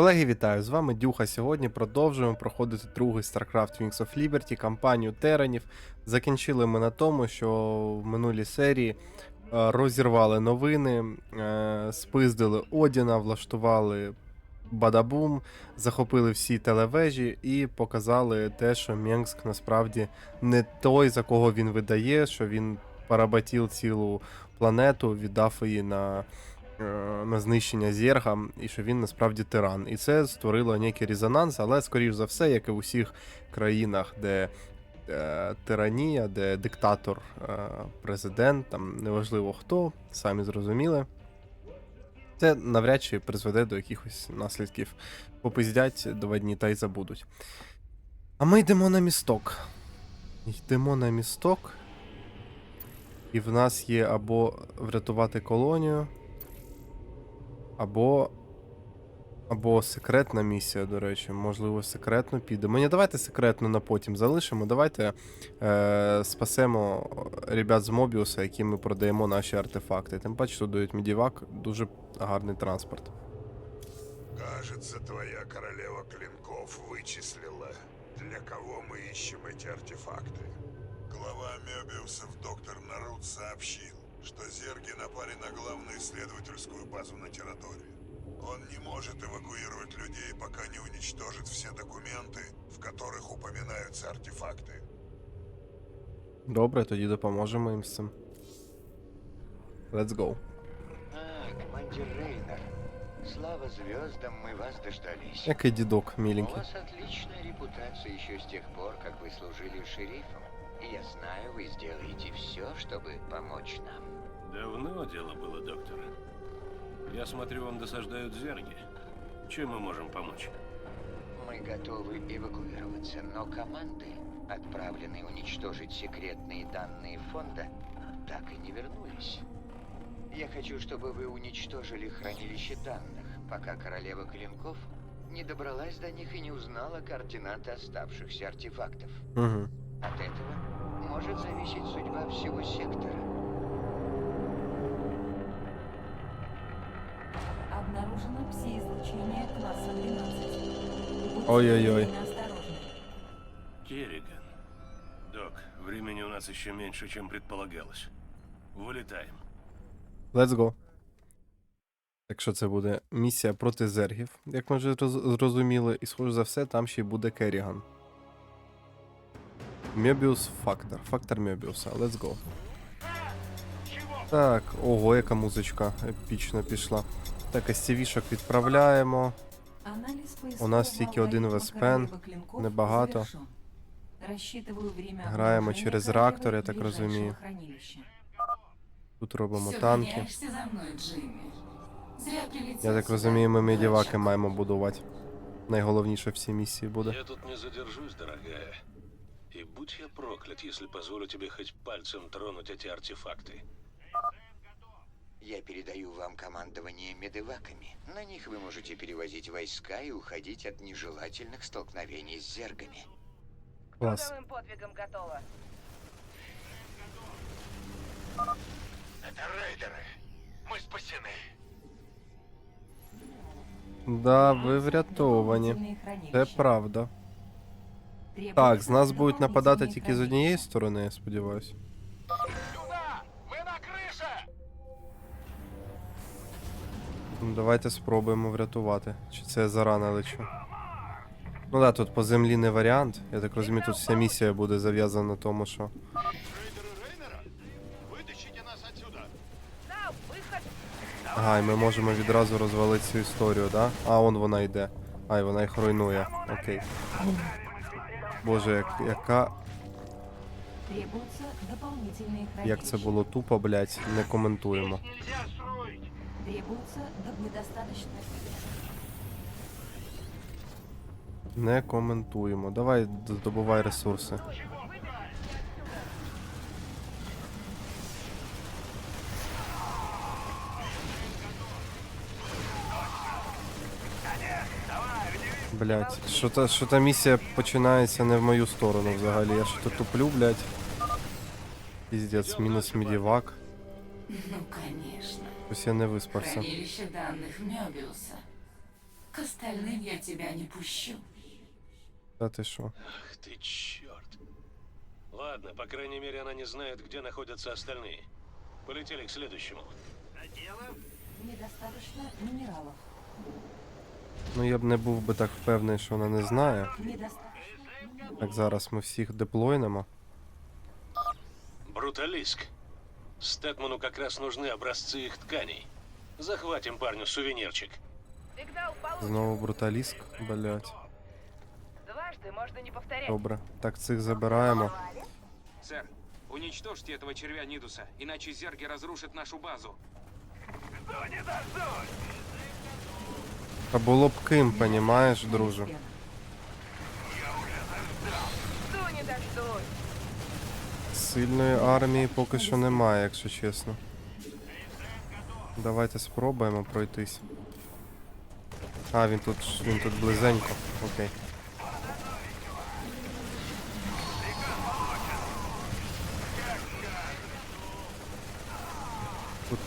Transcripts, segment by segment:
Колеги, вітаю! З вами Дюха. Сьогодні продовжуємо проходити другий StarCraft Wings of Liberty, кампанію Теранів. Закінчили ми на тому, що в минулій серії е, розірвали новини, е, спиздили Одіна, влаштували бадабум, захопили всі телевежі і показали те, що Менгск насправді не той, за кого він видає, що він поработів цілу планету, віддав її на на знищення Зерга, і що він насправді тиран. І це створило некий резонанс, але, скоріш за все, як і в усіх країнах, де е, тиранія, де диктатор, е, президент, там неважливо хто, самі зрозуміли. Це навряд чи призведе до якихось наслідків. Попиздять два дні та й забудуть. А ми йдемо на місток. Йдемо на місток. І в нас є або врятувати колонію, або. Або секретна місія, до речі. Можливо, секретно підемо. Ні, давайте секретно на потім залишимо. Давайте е, спасемо ребят з Мобіуса, яким ми продаємо наші артефакти. Тим паче, що дають Медівак дуже гарний транспорт. Кажется, твоя королева клинков вычислила, для кого мы ищем эти артефакты. Глава Мебиусов доктор Нарут сообщил, что зерги напали на главную исследовательскую базу на территории. Он не может эвакуировать людей, пока не уничтожит все документы, в которых упоминаются артефакты. Добре, тоді допоможемо їм з цим. Let's go. А, командир Рейнер. Слава звездам, мы вас дождались. Який дідок У міленький. вас отличная репутация еще с тех пор, как вы служили шерифом. Я знаю, вы сделаете все, чтобы помочь нам. Давно дело было, доктор. Я смотрю, вам досаждают зерги. Чем мы можем помочь? Мы готовы эвакуироваться, но команды, отправленные уничтожить секретные данные фонда, так и не вернулись. Я хочу, чтобы вы уничтожили хранилище данных, пока королева Клинков не добралась до них и не узнала координаты оставшихся артефактов. Угу. От этого может зависеть судьба всего сектора. Обнаружено пси-излучение класса 12. Будьте Ой-ой-ой. предельно осторожны. Керриган. Док, времени у нас еще меньше, чем предполагалось. Вылетаем. Let's go. Так що це буде місія проти зергів, як ми вже роз- зрозуміли, і схоже за все, там ще й буде Керріган. Мебіус фактор. Фактор Мебіуса. Let's go. Так, ого, яка музичка епічно пішла. Так, стівішок відправляємо. Анализ У нас поискового тільки один алгоритма Веспен, королевы клинков небагато. завершен. Рассчитываю время Граємо обнаружения через королевы реактор, я и так ближайшего розумію. хранилища. Тут робимо Всё танки. гоняешься за мной, Джимми. Зря прилетел Я так сюда. розумію, ми медіваки Зачем? маємо будувати. Найголовніше в цій місії буде. Я тут не задержусь, дорогая. И будь я проклят, если позволю тебе хоть пальцем тронуть эти артефакты. Я передаю вам командование медеваками. На них вы можете перевозить войска и уходить от нежелательных столкновений с зергами. Клас. Трудовым подвигом готово. Это рейдеры. Мы спасены. Да, ви врятовані. Це хранилища. правда. Требуется Так, з нас будуть нападати дополнительные тільки з однієї хранилища. сторони, я сподіваюся. Сюда! Мы на крыше! Ну, давайте спробуємо врятувати. Чи це я зарано лечу? Ну да, тут по землі не варіант. Я так розумію, тут вся місія буде зав'язана на тому, що. Рейдеры Рейнера? Вытащите нас отсюда! На выход! Ага, і ми можемо відразу розвалити цю історію, да? А, он вона йде. Ай, вона їх руйнує. Окей. Боже, як, яка. Як це було тупо, блять, не коментуємо. Не коментуємо. Давай здобувай ресурси. Блять, що та, що та місія починається не в мою сторону взагалі. Я що то туплю, блять. Піздець, мінус медівак. Ну, конечно. Ось я не виспався. Хранилище данных Мёбиуса. К остальным я тебя не пущу. Та ти що? Ах ты черт. Ладно, по крайней мере, она не знает, где находятся остальные. Полетели к следующему. Недостаточно минералов. Ну я б не був би так впевнений, що вона не знає. Недостаточно. Так зараз ми всіх деплойнемо. Бруталиск. Стэтману как раз нужны образцы их тканей. Захватим парню сувенирчик. Сигнал получен. Знову бруталіск, блять. Дважды можно не повторять. Добре. Так, цих забираємо. Сэр, уничтожьте этого червя Нидуса, иначе зерги разрушат нашу базу. А було б ким, понімаєш, друже? Сильної армії поки що немає, якщо чесно. Давайте спробуємо пройтись. А, він тут він тут близенько. Окей. Тут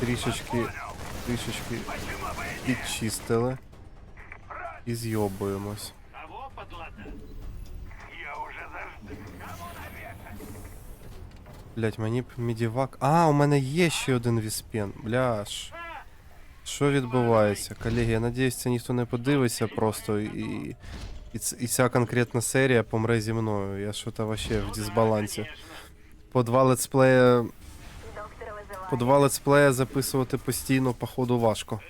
трішечки, трішечки підчистили. І зйобуємось. Блять, мені б мідівак. А, у мене є ще один віспен. Бляш. Що відбувається? Колеги, я надіюсь, це ніхто не подивиться просто і. І, і ця конкретна серія помре зі мною. Я що-то вообще в дисбалансі. По два летсплея. По два летсплея записувати постійно, походу, важко.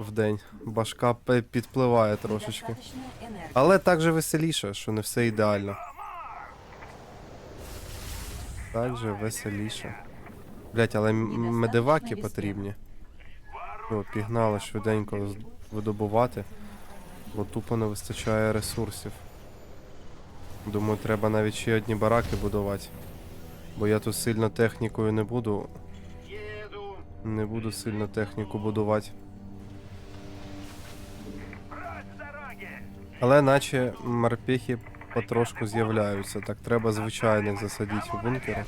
В день. Башка підпливає трошечки. Але так же веселіше, що не все ідеально. Так веселіше. Блять, але медиваки потрібні. О, пігнали швиденько видобувати, бо тупо не вистачає ресурсів. Думаю, треба навіть ще одні бараки будувати. Бо я тут сильно технікою не буду. Не буду сильно техніку будувати. Але наче морпехи потрошку з'являються. Так треба звичайних засадити в бункери.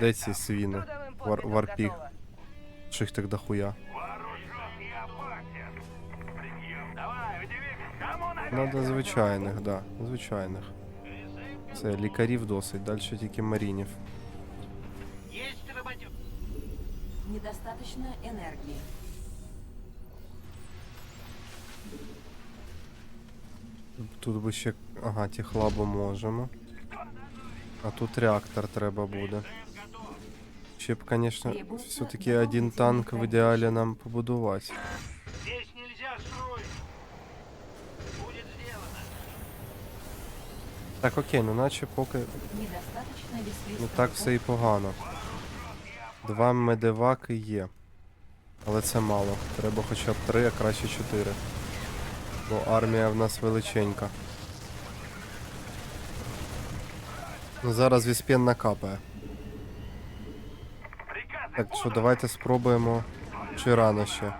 Де ці свіни? Вар- готово. Їх так дохуя? Надо звичайних, да, звичайних. Це лікарів досить, далі тільки марінів. Недостаточно энергии. Тут би ще. Ага, ті тіхлабу можемо. А тут реактор треба буде. Ще б, звісно, все-таки один танк в ідеалі нам побудувати. Так, окей, ну наче поки не так все і погано. Два медиваки є. Але це мало. Треба хоча б три, а краще чотири. Бо армія в нас величенька. Ну зараз віспен накапає. Так що давайте спробуємо. Чи рано ще?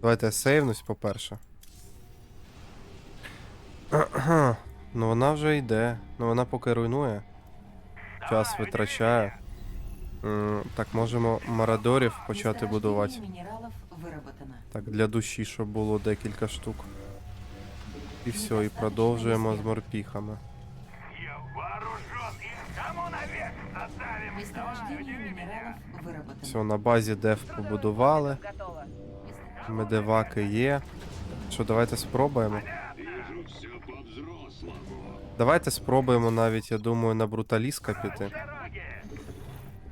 Давайте я сейвнусь, по-перше. Ну вона вже йде. Ну вона поки руйнує. Час витрачає. Так, можемо марадорів почати будувати. Так, для душі, щоб було декілька штук. І все, і продовжуємо з морпіхами. Месторождение минералов выработано. Все, на базі деф Трудовым побудували. подвигом готово. Месторождение Медиваки є. Що, давайте спробуємо. Давайте спробуємо навіть, я думаю, на бруталіска піти.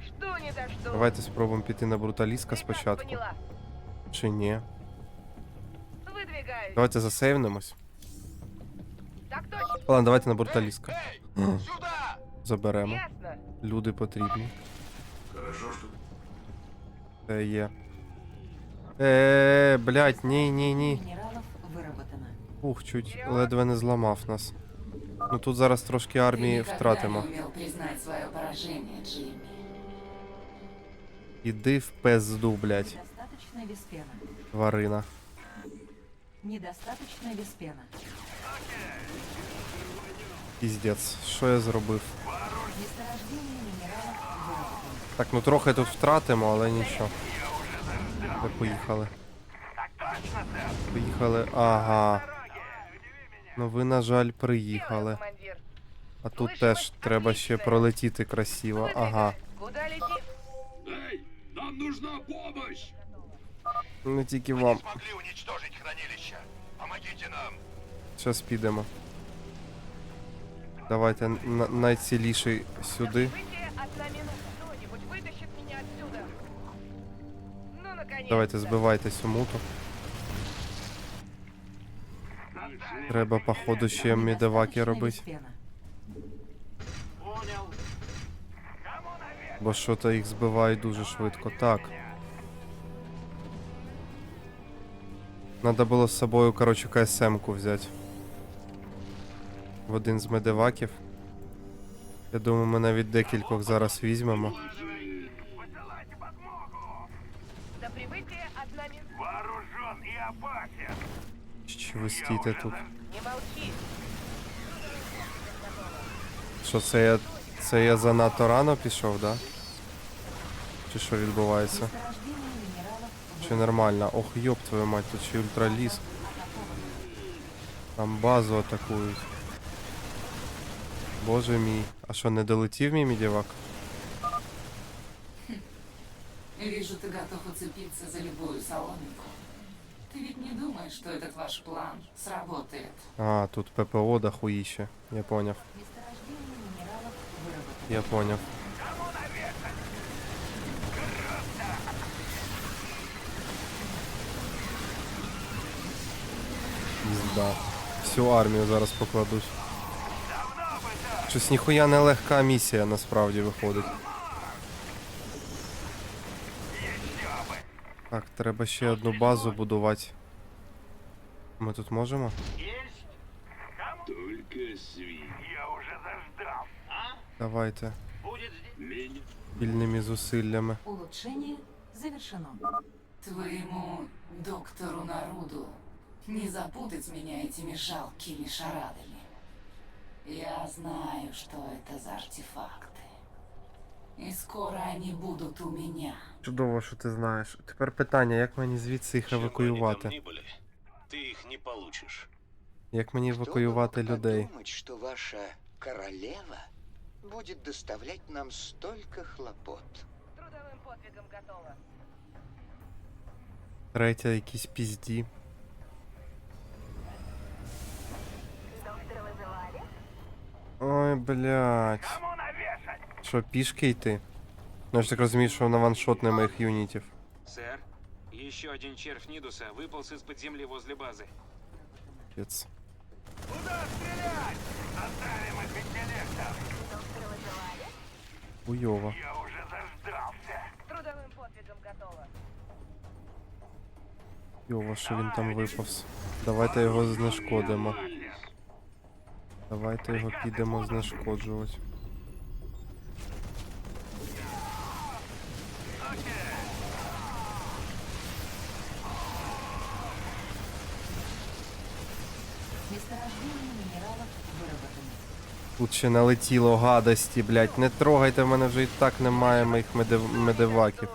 Жду не дождусь. Давайте спробуємо піти на бруталіска Прекрасно спочатку. Поняла. Чи ні? Выдвигаюсь. Давайте засейвнемось. Так точно. Ладно, давайте на бруталіска. Заберемо. Ясно. Люди потрібні. Хорошо, Це є. Е, блядь, ні, ні, ні. минералов выработано. Ух, чуть ледве не зламав нас. Ну тут зараз трошки армії втратимо. не умел признать свое поражение, Джимми. Іди в пизду, блядь, Недостаточно веспена. тварина. Недостаточно веспена. Піздець, що я зробив? Так, ну трохи тут втратимо, але нічого. Ми поїхали. Поїхали. Ага. Ну ви, на жаль, приїхали. А тут теж треба ще пролетіти красиво. Ага. Куда летим? Не тільки вам. Помогите нам. Зараз підемо. Давайте на- найціліший сюди. Давайте збивайте цю муту. Треба, походу, ще медеваки робити. Бо що-то їх збивають дуже швидко. Так. Надо було з собою, коротше, КСМ-ку взяти. В один з медеваків. Я думаю, ми навіть декількох зараз візьмемо. Чи ви стійте тут? Що це я. Це я занадто рано пішов, да? Чи що відбувається? Чи нормально? Ох, йоп твою мать, тут ще ультраліс. Там базу атакують. Боже мій. А що, не долетів мій мідівак? Вижу, ты готов уцепиться за любую соломинку. Ты ведь не думаешь, что этот ваш план сработает? А, тут ППО дохуїще. Я поняв. Месторождение минералов выработано. Я поняв. Пізда. Всю армію зараз покладуть. Щось ніхуя не легка місія насправді виходить. Так, треба ще одну базу будувати. Ми тут можемо? Я уже заждал. Давайте. Спільними зусиллями. Улучшение завершено. Твоему доктору Наруду не запутать меня этими жалкими шарадами. Я знаю, что это за артефакты. И скоро они будут у меня. Чудово, що ти знаєш. Тепер питання, як мені звідси їх Чем бы они там евакуювати? ни были, ты их не получишь. Як мені Кто бы евакуювати мог людей? подумать, что ваша королева будет доставлять нам столько хлопот. Трудовым подвигом готово. Третя якісь пізді. Ой, блядь. Що, пішки йти? Ну я ж так розумію, що на ваншот не моїх юнітів. Сэр, еще один червь Нидуса выполз из-под земли возле базы. Пец. Хуйово. Я уже заждался. Трудовым подвигом готово. Йово, що він там виповз. Давайте його знешкодимо. Давайте його підемо знешкоджувати. Тут ще налетіло гадості, блядь. Не трогайте, в мене вже і так немає моїх медив... медиваків.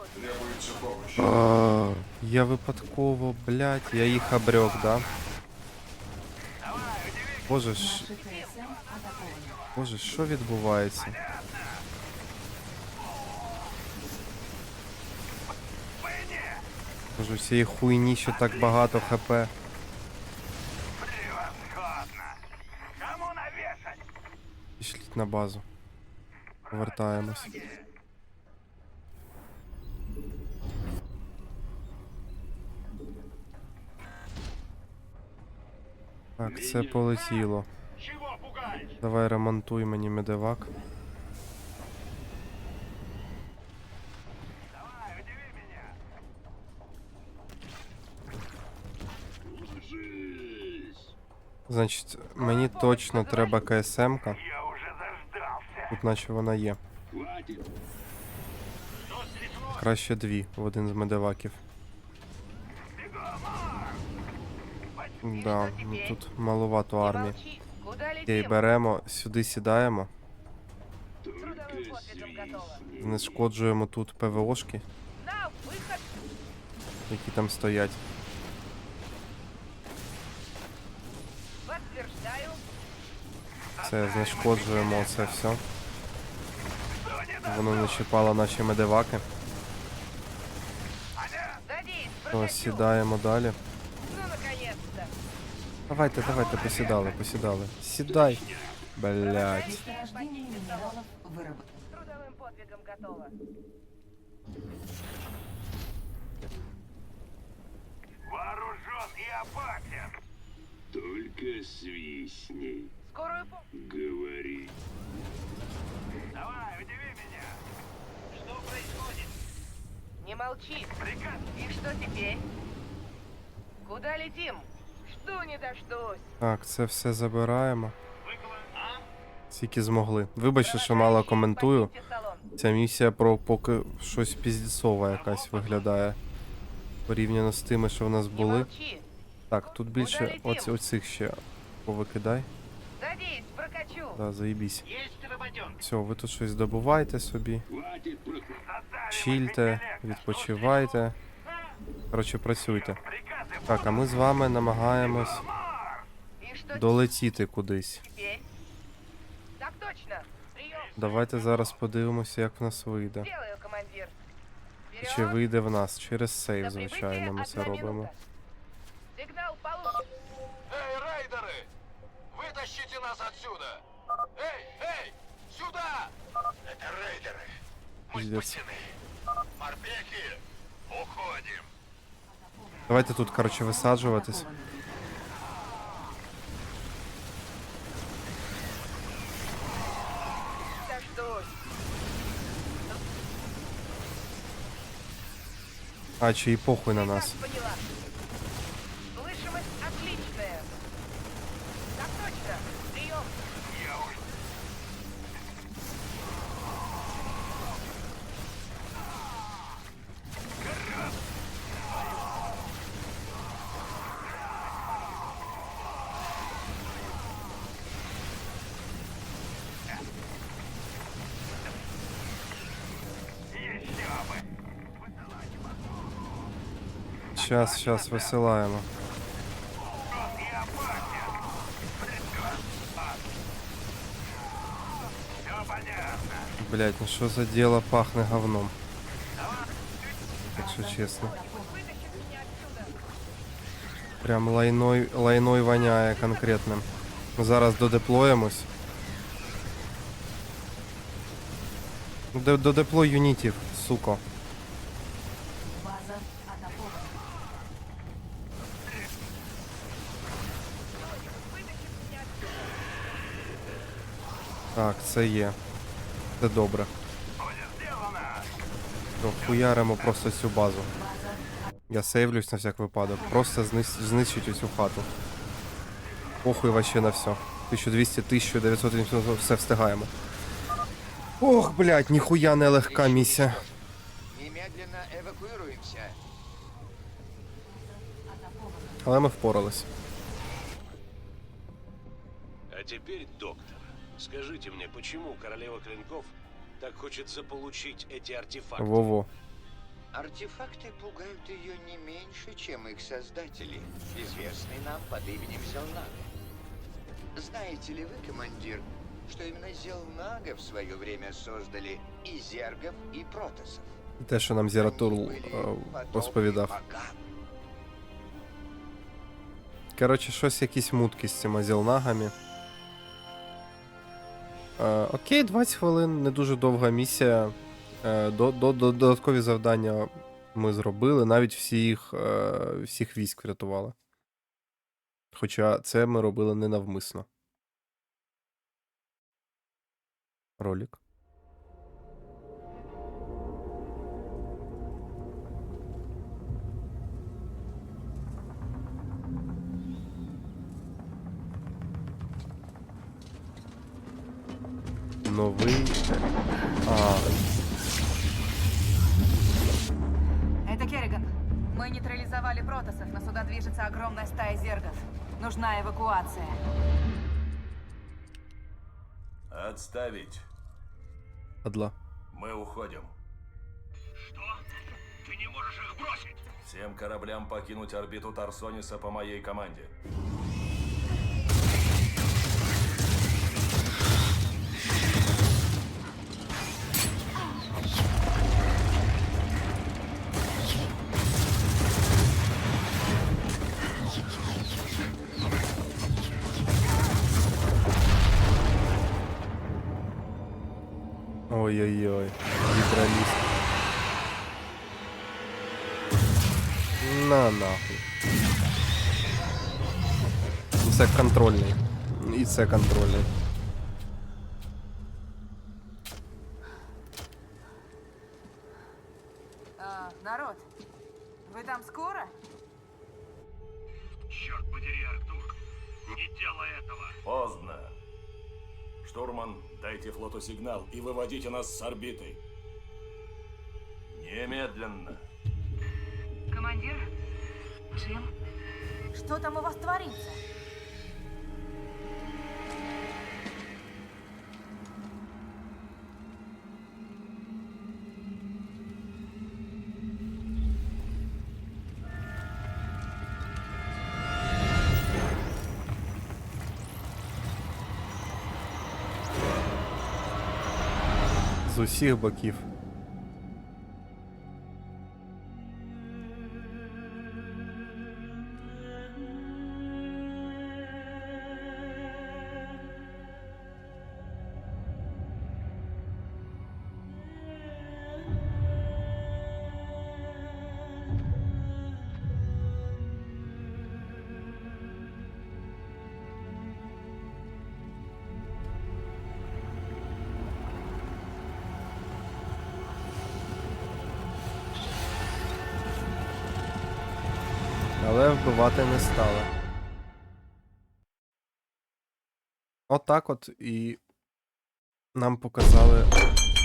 А, Я випадково, блядь, я їх обрек, да? Боже ж. Боже, що відбувається? Боже, всієї хуйні ще так багато хп. Пішліть на базу. Повертаємось. Так, це полетіло. Давай ремонтуй мені медивак. Значить, мені точно треба КСМ-ка. Тут наче вона є. Краще дві в один з медиваків. Да, ну тут маловато армії. Окей, беремо, сюди сідаємо. Знешкоджуємо тут ПВОшки. Які там стоять. Це знешкоджуємо це все. Воно не чіпало наші медиваки. Ось сідаємо далі. Ну, наконец-то. Давайте, давайте, посідали, посідали. Сідай. Блять. Месторождение минералов выработано. Трудовым подвигом готово. Вооружен и опасен. Только свистни. Скорую помощь. Говори. Давай, удиви меня. Что происходит? Не молчи. Приказ. И что теперь? Куда летим? Жду не дождусь. Так, це все забираємо. Скільки змогли. Вибачте, що мало коментую. Ця місія про поки щось піздісова якась виглядає. Порівняно з тими, що в нас були. Так, тут більше оць, оцих ще повикидай. Садись, прокачу. Да, заїбісь. Все, ви тут щось добувайте собі. Чільте, відпочивайте. Коротше, працюйте. Приказы Так, а ми з вами намагаємось И что долетіти кудись. теперь? Так точно. Прием. Давайте зараз подивимося, як в нас вийде. Делаю, командир. Чи Вперед. вийде в нас через сейв, До звичайно, ми прибытия це одна робимо. минута. Сигнал получен. Эй, рейдеры! Вытащите нас отсюда! Эй, эй! Сюда! Это рейдеры. Мы Пиздец. спасены. Морпехи, Уходим. Давайте тут, коротше, висаджуватись. Атакованы. Дождусь. А, чи і похуй на нас. Приказ поняла. Щас, щас, висилаємо. Блять, ну що за діло пахне говном. Вытащит меня отсюда. Прям лайной, лайной воняє конкретним. Зараз додеплоїмось. До, додеплой юнітів, суко. Так, це є. Це добре. То хуяримо просто цю базу. Я сейвлюсь на всяк випадок. Просто знищить оцю хату. Похуй вообще на все. 1200, 1900, все встигаємо. Ох, блядь, ніхуя не легка місія. Немедленно эвакуируемся. Але ми впорались. А теперь, доктор, скажите мне, почему королева клинков так хочет заполучить эти артефакты? Во-во. Артефакты пугают ее не меньше, чем их создатели, известный нам под именем Зелнага. Знаете ли вы, командир, что именно Зелнага в свое время создали и Зергов, и Протасов? Те, що нам Зіратурл Они были е, подобны розповідав. богам. Коротше, щось якісь мутки з цими зілнагами. Е, окей, 20 хвилин, не дуже довга місія. Е, до, до, до, додаткові завдання ми зробили, навіть всіх, е, всіх військ врятували. Хоча це ми робили ненавмисно. Ролик. Новий. А, Это Керриган. Мы нейтрализовали протасов, но сюда движется огромная стая зергов. Нужна эвакуация. Отставить. адла. Мы уходим. Что? Ты не можешь их бросить? Всем кораблям покинуть орбиту Тарсониса по моей команде. Ой-ой-ой. Гідроліст. На нахуй. І Це контрольний. І це контрольний. Дайте флоту сигнал и выводите нас с орбиты. Немедленно. Командир? Джим? Что там у вас творится? Усіх боків. Але вбивати не стали. Отак от і нам показали.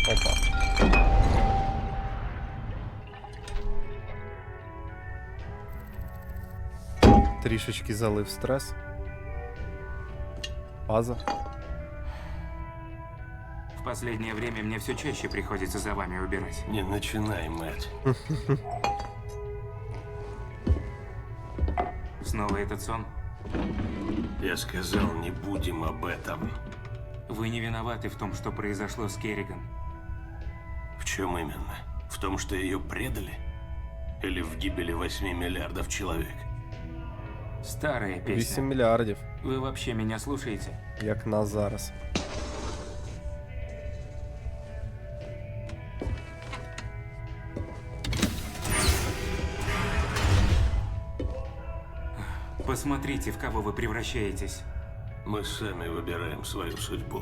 Опа. Трішечки залив стрес. База. В последнее время мне все чаще приходится за вами убирать. Не начинай, Мэтт. Снова этот сон? Я сказал, не будем об этом. Вы не виноваты в том, что произошло с Керриган. В чем именно? В том, что ее предали? Или в гибели 8 миллиардов человек? Старая 8 песня. мільярдів, Вы вообще меня слушаете? як нас зараз. Посмотрите, в кого вы превращаетесь. Мы сами выбираем свою судьбу.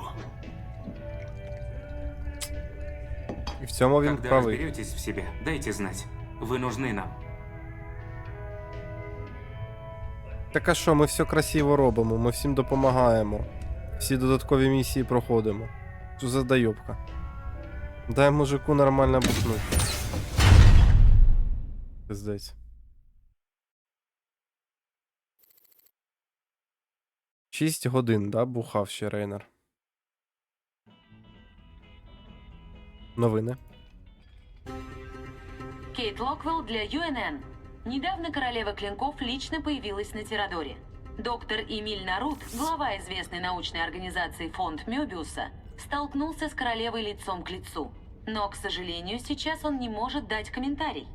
І в цьому він Когда правий. разберетесь в себе, дайте знать. Вы нужны нам. Так а що, ми все красиво робимо, ми всім допомагаємо. Всі додаткові місії проходимо. Що за дойобка? Дай мужику нормально бухнути. Пиздець. Шість годин, да, бухав ще Рейнер. Новини. Кейт Локвелл для UNN. Недавно королева клинков лично появилась на Тирадоре. Доктор Эмиль Нарут, глава известной научной организации Фонд Мёбиуса, столкнулся с королевой лицом к лицу. Но, к сожалению, сейчас он не может дать комментарий.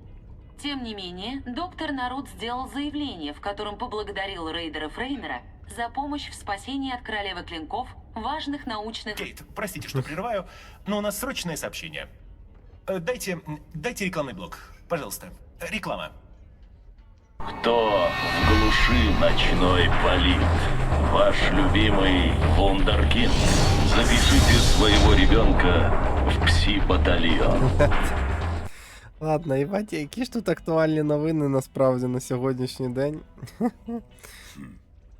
Тем не менее, доктор Нарут сделал заявление, в котором поблагодарил рейдера Фрейнера за помощь в спасении от королевы клинков важных научных... Кейт, простите, что прерываю, но у нас срочное сообщение. Э, Дайте, м, дайте рекламный блок, пожалуйста. Реклама. Кто в глуши ночной полит? Ваш любимый Вундеркинд. Запишите своего ребенка в пси-батальон. Ладно, Іваті, які ж тут актуальні новини насправді на сьогоднішній день?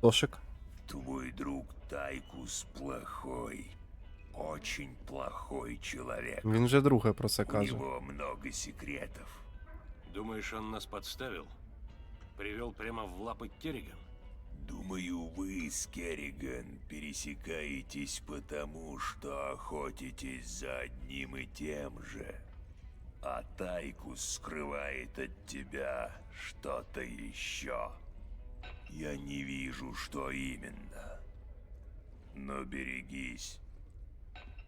Тошик. Твой друг Тайкус плохой. Очень плохой человек. Він же друге про це У него много секретов. Думаешь, он нас подставил? Привел прямо в лапы Керриган? Думаю, вы с Керриган пересекаетесь потому, что охотитесь за одним и тем же. А Тайкус скрывает от тебя что-то еще. Я не вижу, что именно. Но берегись.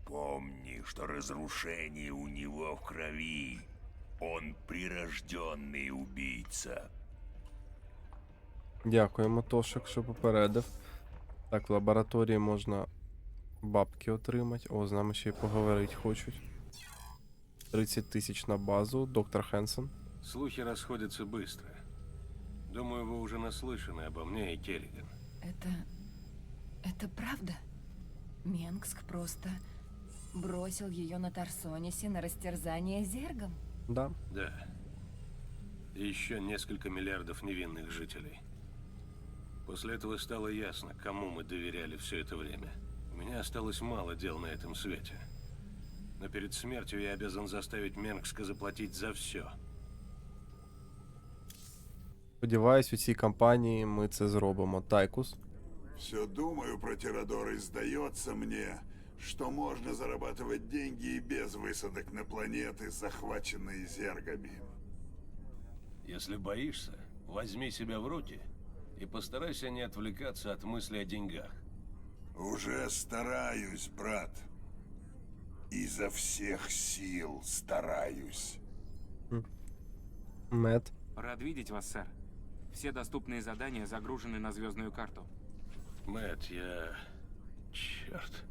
Помни, что разрушение у него в крови. Он прирожденный убийца. Дякуємо, Тошик, що попередив. Так, в лабораторії можна бабки отримати. О, з нами ще й поговорити хочуть. 30 тисяч на базу, доктор Хенсон. Слухи расходятся быстро. Думаю, вы уже наслышаны обо мне и Керриган. Это... это правда? Менгск просто бросил ее на Тарсонисе на растерзание зергом? Да. Да. И еще несколько миллиардов невинных жителей. После этого стало ясно, кому мы доверяли все это время. У меня осталось мало дел на этом свете. Но перед смертью я обязан заставить Менгска заплатить за все. Сподіваюсь, у цій кампанії ми це зробимо. Тайкус. Все думаю про Тирадор и сдается мне, что можно зарабатывать деньги и без высадок на планеты, захваченные зергами. Если боишься, возьми себя в руки и постарайся не отвлекаться от мысли о деньгах. Уже стараюсь, брат. Изо всех сил стараюсь. Мед. Рад видеть вас, сэр. Все доступные задания загружены на звездную карту. Мэтт, я... Черт.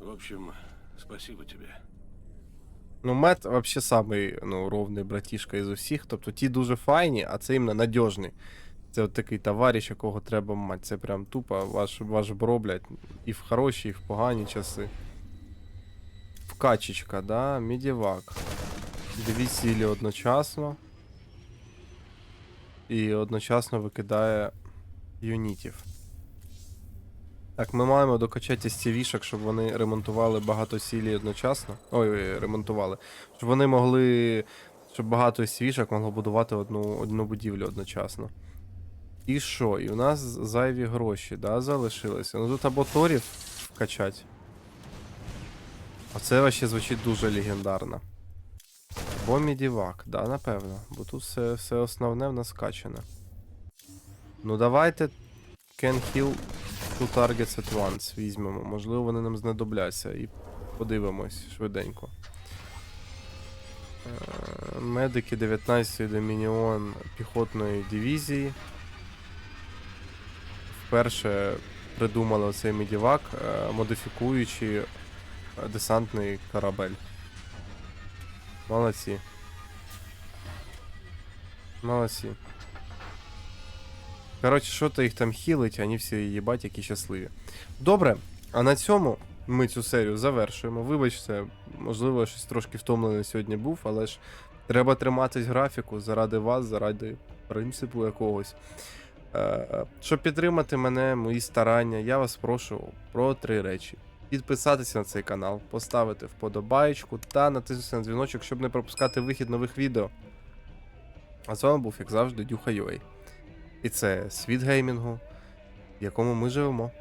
В общем, спасибо тебе. Ну, Мет вообще самий ну, ровний братішка із усіх. Тобто ті дуже файні, а це іменно надіжний. Це от такий товариш, якого треба мати. Це прям тупо ваш, ваш бро, блядь, і в хороші, і в погані часи. Вкачечка, да, медівак. Дві цілі одночасно. І одночасно викидає юнітів. Так, ми маємо докачати з цівішок, щоб вони ремонтували багато сілі одночасно. Ой, ремонтували. Щоб вони могли. Щоб багато свішок могло будувати одну, одну будівлю одночасно. І що? І у нас зайві гроші, да, залишилися. Ну тут або торів вкачати. Оце вообще звучить дуже легендарно. Або мідівак, да, напевно. Бо тут все, все основне в нас скачане. Ну давайте Can heal two targets at once візьмемо. Можливо, вони нам знадобляться і подивимось швиденько. Е, Медики 19-ї Домініон піхотної дивізії. Вперше придумали оцей медівак, е, модифікуючи десантний корабель. Молодці. Молодці. Коротше, що то їх там хілить, вони всі їбать, які щасливі. Добре, а на цьому ми цю серію завершуємо. Вибачте, можливо, я щось трошки втомлений сьогодні був, але ж треба триматись графіку заради вас, заради принципу якогось. Е, щоб підтримати мене, мої старання, я вас прошу про три речі: підписатися на цей канал, поставити вподобаєчку та натиснути на дзвіночок, щоб не пропускати вихід нових відео. А з вами був, як завжди, Дюха Йой. І це світ геймінгу, в якому ми живемо.